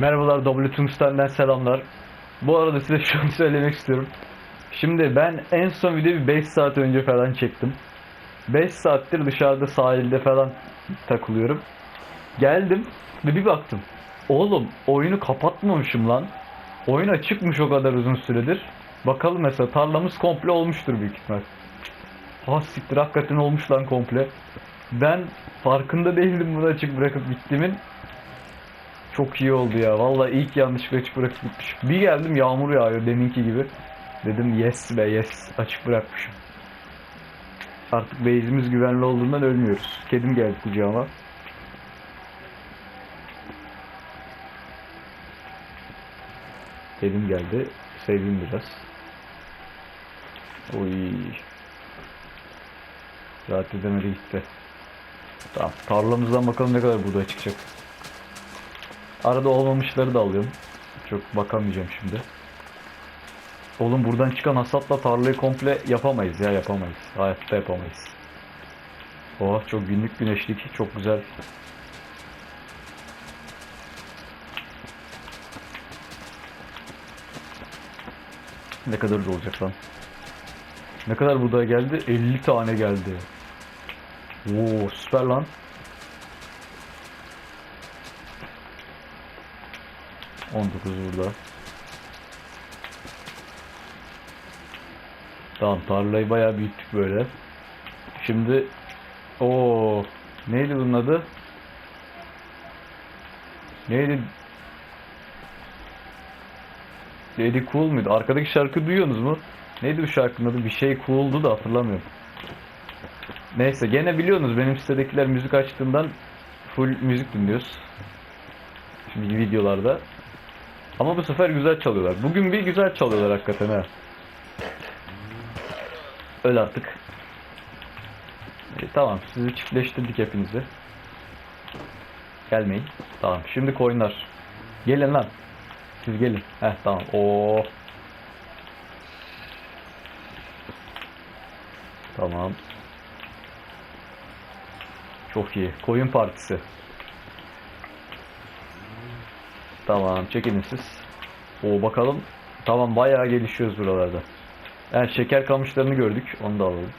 Merhabalar W Tungsten'den selamlar. Bu arada size şunu söylemek istiyorum. Şimdi ben en son videoyu 5 saat önce falan çektim. 5 saattir dışarıda sahilde falan takılıyorum. Geldim ve bir baktım. Oğlum oyunu kapatmamışım lan. Oyun açıkmış o kadar uzun süredir. Bakalım mesela tarlamız komple olmuştur büyük ihtimal. Ha siktir hakikaten olmuş lan komple. Ben farkında değildim bunu açık bırakıp gittiğimin. Çok iyi oldu ya. Vallahi ilk yanlışlıkla açık bırakıp gitmiş. Bir geldim yağmur yağıyor deminki gibi. Dedim yes be yes açık bırakmışım. Artık base'imiz güvenli olduğundan ölmüyoruz. Kedim geldi kucağıma. Kedim geldi. Sevdim biraz. Oy. Rahat edemedi gitti. Tamam. Tarlamızdan bakalım ne kadar buğday çıkacak. Arada olmamışları da alıyorum. Çok bakamayacağım şimdi. Oğlum buradan çıkan hasatla tarlayı komple yapamayız ya yapamayız. Hayatta yapamayız. Oh çok günlük güneşlik çok güzel. Ne kadar da olacak lan? Ne kadar buğday geldi? 50 tane geldi. Oo süper lan. On dokuz burada. Tamam tarlayı bayağı büyüttük böyle. Şimdi o neydi bunun adı? Neydi? Lady Cool muydu? Arkadaki şarkı duyuyorsunuz mu? Neydi bu şarkının adı? Bir şey cool'du da hatırlamıyorum. Neyse gene biliyorsunuz benim sitedekiler müzik açtığından full müzik dinliyoruz. Şimdi videolarda. Ama bu sefer güzel çalıyorlar. Bugün bir güzel çalıyorlar hakikaten ha. Öl artık. E, tamam sizi çiftleştirdik hepinizi. Gelmeyin. Tamam şimdi koyunlar. Gelin lan. Siz gelin. Heh tamam. Oo. Tamam. Çok iyi. Koyun partisi. Tamam çekilin siz. Oo bakalım. Tamam bayağı gelişiyoruz buralarda. Yani şeker kamışlarını gördük. Onu da alalım.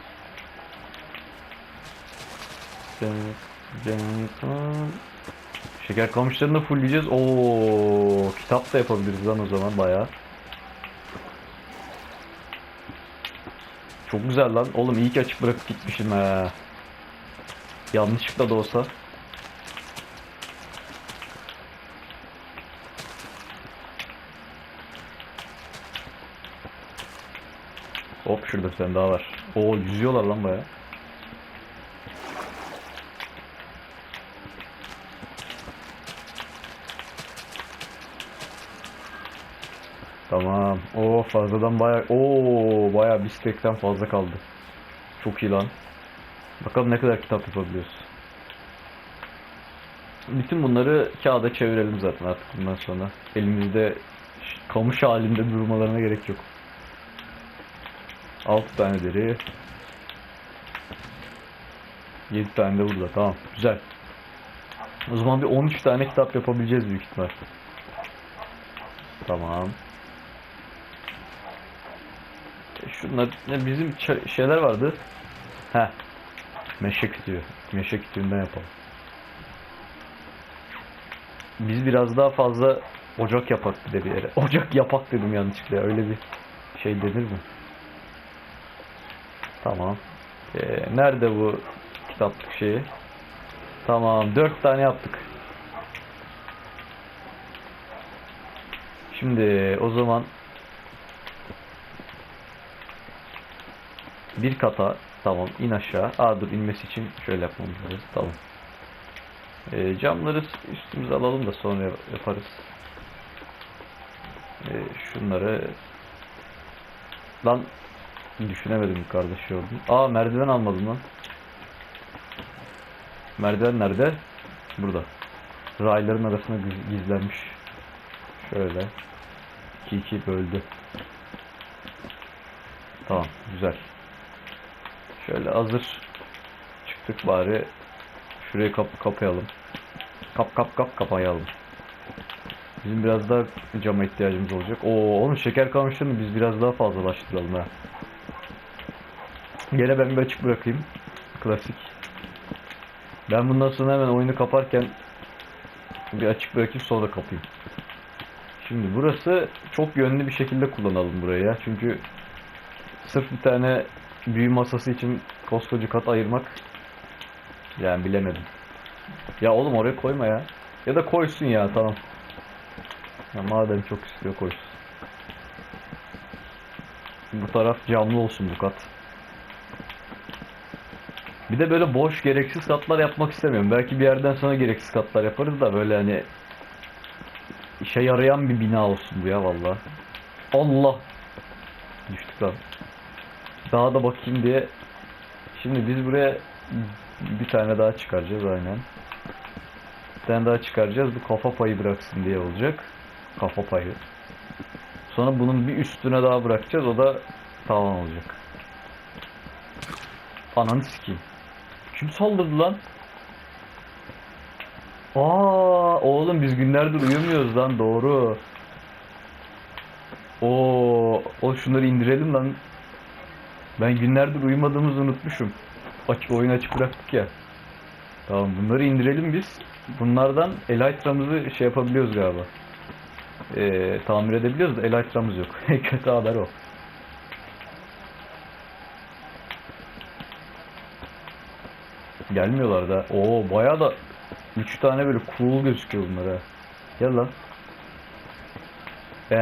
Şeker kamışlarını da fullleyeceğiz. Oo, kitap da yapabiliriz lan o zaman bayağı. Çok güzel lan. Oğlum iyi ki açık bırakıp gitmişim ha. Yanlışlıkla da olsa. Hop şurada bir tane daha var. Oo yüzüyorlar lan baya. Tamam. Oo fazladan baya Oo baya bir stekten fazla kaldı. Çok iyi lan. Bakalım ne kadar kitap yapabiliyoruz. Bütün bunları kağıda çevirelim zaten artık bundan sonra. Elimizde kamış halinde durmalarına gerek yok. 6 tane deri. 7 tane de burada. Tamam. Güzel. O zaman bir 13 tane kitap yapabileceğiz büyük ihtimal. Tamam. E, Şunlar ne bizim şeyler vardı. He. Meşe kütüğü. Meşe kütüğünden yapalım. Biz biraz daha fazla ocak yapak bir de bir yere. Ocak yapak dedim yanlışlıkla. ya. Öyle bir şey denir mi? Tamam. Ee, nerede bu kitaplık şeyi? Tamam. Dört tane yaptık. Şimdi o zaman bir kata tamam in aşağı. Aa dur inmesi için şöyle yapmamız lazım. Tamam. Ee, camları üstümüze alalım da sonra yaparız. Ee, şunları lan Düşünemedim yukarıda şey oldu. Aa merdiven almadım lan. Merdiven nerede? Burada. Rayların arasına giz- gizlenmiş. Şöyle. 2-2 böldü. Tamam güzel. Şöyle hazır çıktık bari. Şurayı kap kapayalım. Kap kap kap kapayalım. Bizim biraz daha cama ihtiyacımız olacak. Oo, onun şeker kamışlarını biz biraz daha fazlalaştıralım ha. Gene ben bir açık bırakayım. Klasik. Ben bundan sonra hemen oyunu kaparken bir açık bırakayım sonra kapayım. Şimdi burası çok yönlü bir şekilde kullanalım burayı ya. Çünkü sırf bir tane büyü masası için koskoca kat ayırmak yani bilemedim. Ya oğlum oraya koyma ya. Ya da koysun ya tamam. Ya madem çok istiyor koysun. Bu taraf camlı olsun bu kat. Bir de böyle boş gereksiz katlar yapmak istemiyorum. Belki bir yerden sonra gereksiz katlar yaparız da böyle hani işe yarayan bir bina olsun bu ya valla. Allah! Düştük lan. Daha da bakayım diye. Şimdi biz buraya bir tane daha çıkaracağız aynen. Bir tane daha çıkaracağız. Bu kafa payı bıraksın diye olacak. Kafa payı. Sonra bunun bir üstüne daha bırakacağız. O da tavan olacak. Ananı sikeyim. Kim saldırdı lan? Aa, oğlum biz günlerdir uyumuyoruz lan doğru. Oo, o şunları indirelim lan. Ben günlerdir uyumadığımızı unutmuşum. Açık oyun açık bıraktık ya. Tamam bunları indirelim biz. Bunlardan Elytra'mızı şey yapabiliyoruz galiba. Ee, tamir edebiliyoruz da Elytra'mız yok. Kötü haber o. Gelmiyorlar da. Oo bayağı da 3 tane böyle cool gözüküyor bunlar ha. Gel lan. Ee,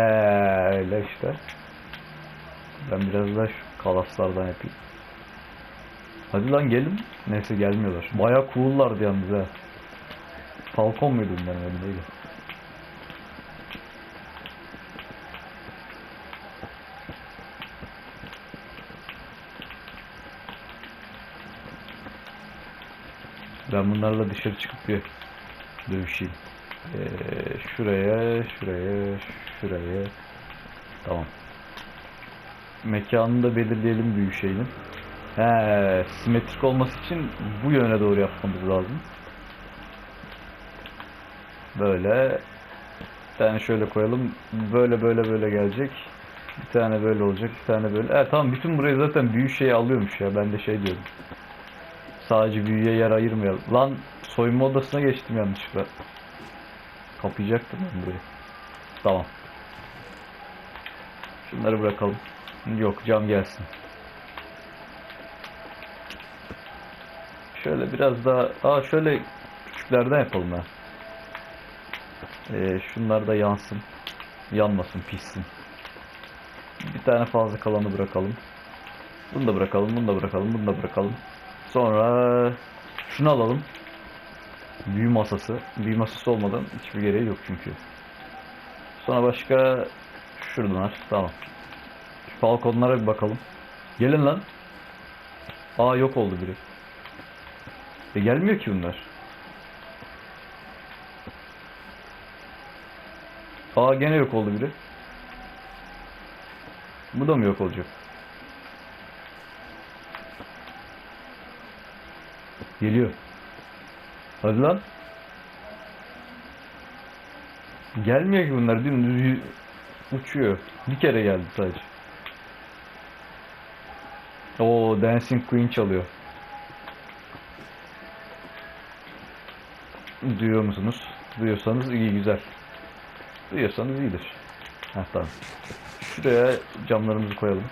öyle işte. Ben biraz daha şu kalaslardan yapayım. Hadi lan gelin. Neyse gelmiyorlar. Bayağı cool'lardı yalnız ha. Falcon muydu bunların adı Ben bunlarla dışarı çıkıp bir dövüşeyim. Ee, şuraya, şuraya, şuraya. Tamam. Mekanını da belirleyelim büyük şeyin. He, simetrik olması için bu yöne doğru yapmamız lazım. Böyle. Bir tane şöyle koyalım. Böyle böyle böyle gelecek. Bir tane böyle olacak. Bir tane böyle. Evet tamam bütün burayı zaten büyük şey alıyormuş ya. Ben de şey diyorum. Sadece büyüye yer ayırmayalım. Lan soyunma odasına geçtim yanlışlıkla. Kapayacaktım ben burayı. Tamam. Şunları bırakalım. Yok cam gelsin. Şöyle biraz daha... Aa şöyle küçüklerden yapalım ha. Ee, şunlar da yansın. Yanmasın, pişsin. Bir tane fazla kalanı bırakalım. Bunu da bırakalım, bunu da bırakalım, bunu da bırakalım. Sonra şunu alalım. Büyü masası. Büyü masası olmadan hiçbir gereği yok çünkü. Sonra başka şuradan Tamam. Şu falconlara bir bakalım. Gelin lan. Aa yok oldu biri. E gelmiyor ki bunlar. Aa gene yok oldu biri. Bu da mı yok olacak? Geliyor. Hadi lan. Gelmiyor ki bunlar dümdüz uçuyor. Bir kere geldi sadece. Oo Dancing Queen çalıyor. Duyuyor musunuz? Duyuyorsanız iyi güzel. Duyuyorsanız iyidir. Heh tamam. Şuraya camlarımızı koyalım.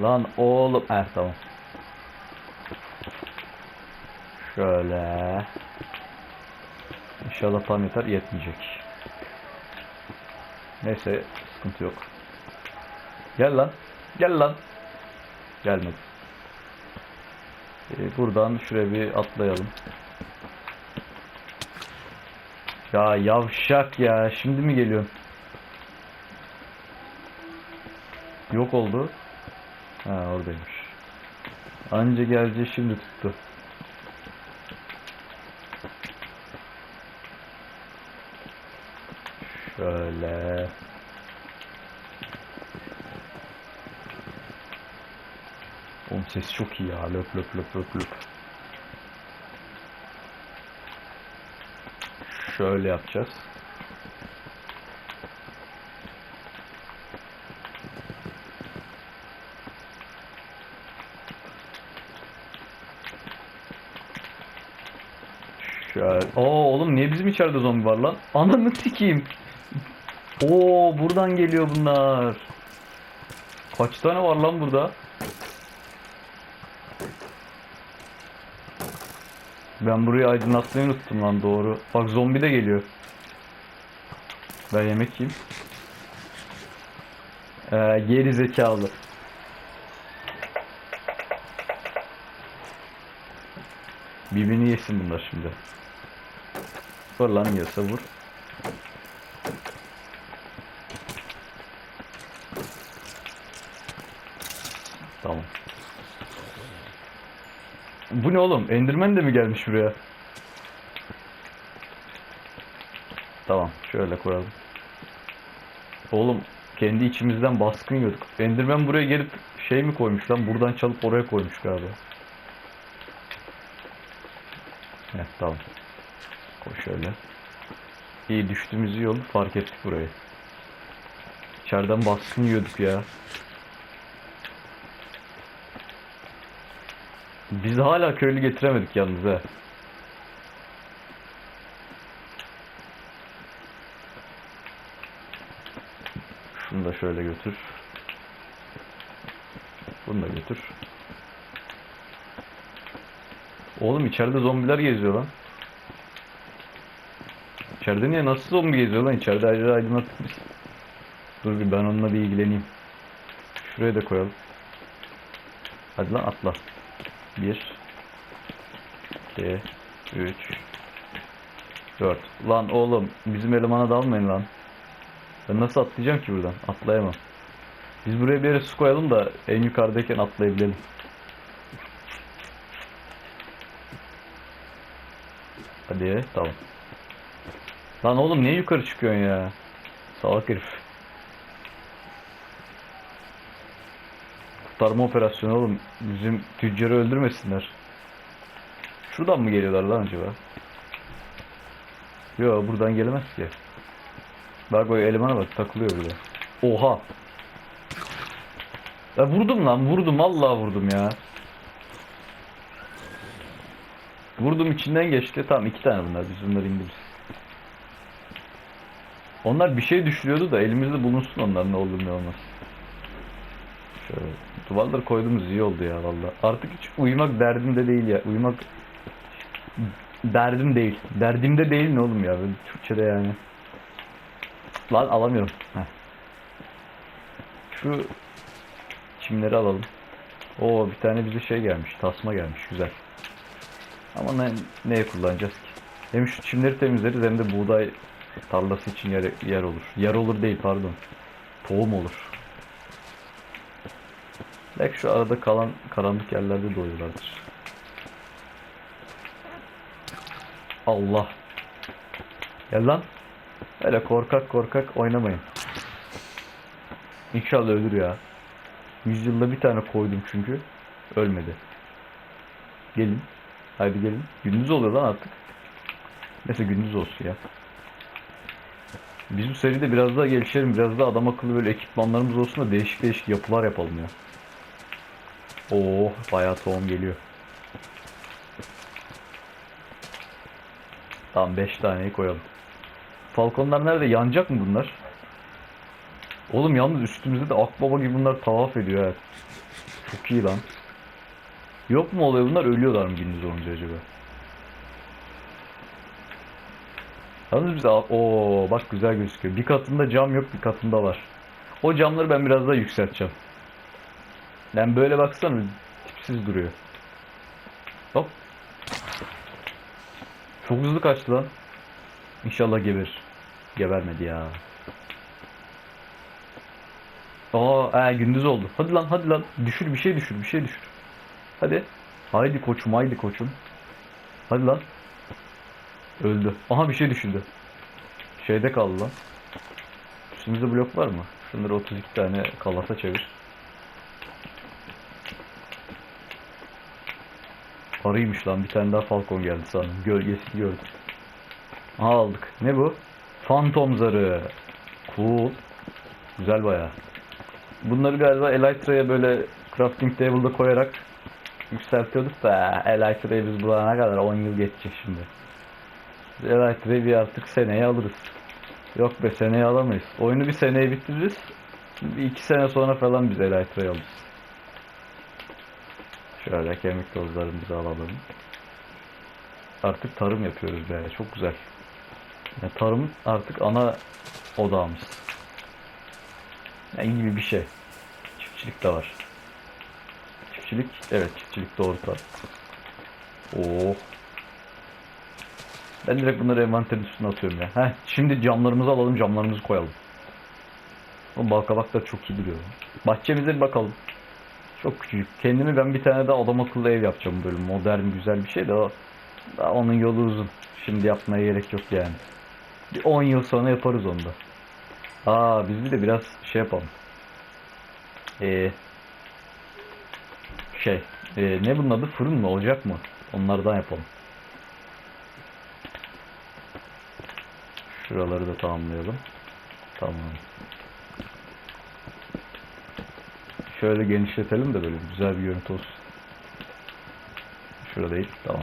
Lan oğlum. Heh tamam. Şöyle. İnşallah tam yeter. Yetmeyecek. Neyse sıkıntı yok. Gel lan. Gel lan. Gelmedi. Ee, buradan şuraya bir atlayalım. Ya yavşak ya. Şimdi mi geliyorsun? Yok oldu. Ha oradaymış. Anca geleceği şimdi tuttu. Şöyle. Oğlum ses çok iyi ya. Löp löp löp löp löp. Şöyle yapacağız. Şöyle. Oo oğlum niye bizim içeride zombi var lan? Ananı sikeyim. Oo buradan geliyor bunlar. Kaç tane var lan burada? Ben burayı aydınlatmayı unuttum lan doğru. Bak zombi de geliyor. Ben yemek yiyeyim. Ee, geri zekalı. Birbirini yesin bunlar şimdi. Vur lan yiyorsa vur. Tamam. Bu ne oğlum? Enderman de mi gelmiş buraya? Tamam, şöyle koyalım. Oğlum, kendi içimizden baskın yiyorduk. Enderman buraya gelip şey mi koymuş lan? Buradan çalıp oraya koymuş galiba. Heh, tamam. Koy şöyle. İyi düştüğümüz oldu. Fark ettik burayı. İçeriden baskın yiyorduk ya. Biz hala köylü getiremedik yalnız ha. Şunu da şöyle götür. Bunu da götür. Oğlum içeride zombiler geziyor lan. İçeride niye nasıl zombi geziyor lan? İçeride ayrı biz. Dur bir ben onunla bir ilgileneyim. Şuraya da koyalım. Hadi lan atla. 1 2 3 4 Lan oğlum bizim elemana dalmayın lan. Ben nasıl atlayacağım ki buradan? Atlayamam. Biz buraya bir yere su koyalım da en yukarıdayken atlayabilelim. Hadi tamam. Lan oğlum niye yukarı çıkıyorsun ya? Salak herif. Kurtarma operasyonu oğlum. Bizim tüccarı öldürmesinler. Şuradan mı geliyorlar lan acaba? Yo buradan gelemez ki. Bak o elemana bak takılıyor burada. Oha. Ya vurdum lan vurdum vallahi vurdum ya. Vurdum içinden geçti. Tamam iki tane bunlar. Biz bunları indiririz. Onlar bir şey düşürüyordu da elimizde bulunsun onlar ne olur ne olmaz. Şöyle duvarları koyduğumuz iyi oldu ya valla. Artık hiç uyumak derdimde değil ya. Uyumak derdim değil. Derdimde değil ne oğlum ya. Böyle Türkçe'de yani. Lan alamıyorum. Heh. Şu çimleri alalım. Oo bir tane bize şey gelmiş. Tasma gelmiş. Güzel. Ama ne, neye kullanacağız ki? Hem şu çimleri temizleriz hem de buğday tarlası için yer, yer olur. Yer olur değil pardon. Tohum olur. Belki şu arada kalan karanlık yerlerde doyuyorlardır. Allah. Gel lan. Öyle korkak korkak oynamayın. İnşallah ölür ya. Yüzyılda bir tane koydum çünkü. Ölmedi. Gelin. Haydi gelin. Gündüz oluyor lan artık. Neyse gündüz olsun ya. Biz bu seride biraz daha gelişelim. Biraz daha adam akıllı böyle ekipmanlarımız olsun da değişik değişik yapılar yapalım ya. Oo, bayağı tohum geliyor. Tamam 5 taneyi koyalım. Falconlar nerede? Yanacak mı bunlar? Oğlum yalnız üstümüzde de akbaba gibi bunlar tavaf ediyor evet. Çok iyi lan. Yok mu oluyor bunlar? Ölüyorlar mı gündüz olunca acaba? Yalnız biz o bak güzel gözüküyor. Bir katında cam yok, bir katında var. O camları ben biraz daha yükselteceğim. Ben böyle baksana tipsiz duruyor. Hop. Çok hızlı kaçtı lan. İnşallah geber. Gebermedi ya. Aa, ee, gündüz oldu. Hadi lan hadi lan. Düşür bir şey düşür bir şey düşür. Hadi. Haydi koçum haydi koçum. Hadi lan. Öldü. Aha bir şey düşürdü. Şeyde kaldı lan. Üstümüzde blok var mı? Şunları 32 tane kalasa çevir. Arıymış lan bir tane daha falcon geldi sanırım. Gölgesini gördüm. Aha aldık. Ne bu? Phantom zarı. Cool. Güzel baya. Bunları galiba Elytra'ya böyle crafting table'da koyarak yükseltiyorduk da Elytra'yı biz bulana kadar 10 yıl geçecek şimdi. Elytra'yı bir artık seneye alırız. Yok be seneye alamayız. Oyunu bir seneye bitiririz. Bir iki sene sonra falan biz Elytra'yı alırız. Şöyle kemik tozlarımızı alalım. Artık tarım yapıyoruz be. Çok güzel. Yani tarım artık ana odağımız. Yani gibi bir şey. Çiftçilik de var. Çiftçilik, evet çiftçilik doğru tabi. Oo. Ben direkt bunları envanterin üstüne atıyorum ya. Heh, şimdi camlarımızı alalım, camlarımızı koyalım. O balkabaklar çok iyi duruyor. Bahçemize bir bakalım. Çok küçücük. Kendimi ben bir tane daha adam akıllı ev yapacağım böyle modern güzel bir şey de o daha onun yolu uzun. Şimdi yapmaya gerek yok yani. Bir 10 yıl sonra yaparız onu da. Aa biz bir de biraz şey yapalım. Ee, şey ee, ne bunun adı fırın mı ocak mı? Onlardan yapalım. Şuraları da tamamlayalım. Tamam. Şöyle genişletelim de böyle güzel bir görüntü olsun. Şurada değil. Tamam.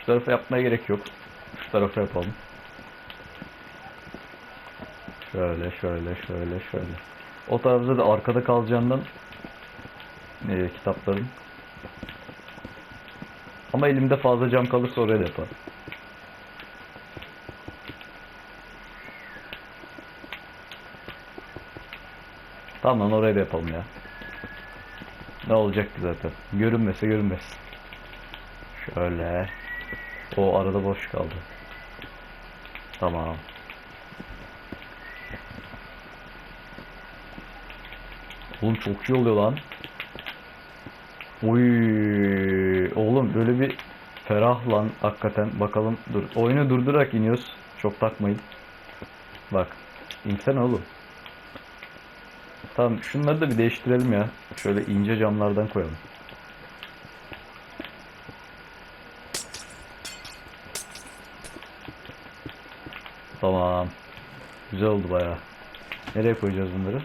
Şu tarafa yapmaya gerek yok. Şu tarafa yapalım. Şöyle, şöyle, şöyle, şöyle. O tarafta da arkada kalacağından e, kitapların. Ama elimde fazla cam kalırsa oraya da yaparım. Tamam oraya da yapalım ya. Ne olacak ki zaten. Görünmese görünmez. Şöyle. O arada boş kaldı. Tamam. Oğlum çok iyi oluyor lan. Uy, oğlum böyle bir ferah lan hakikaten. Bakalım dur. Oyunu durdurarak iniyoruz. Çok takmayın. Bak. İnsene oğlum. Tamam şunları da bir değiştirelim ya. Şöyle ince camlardan koyalım. Tamam. Güzel oldu bayağı. Nereye koyacağız bunları?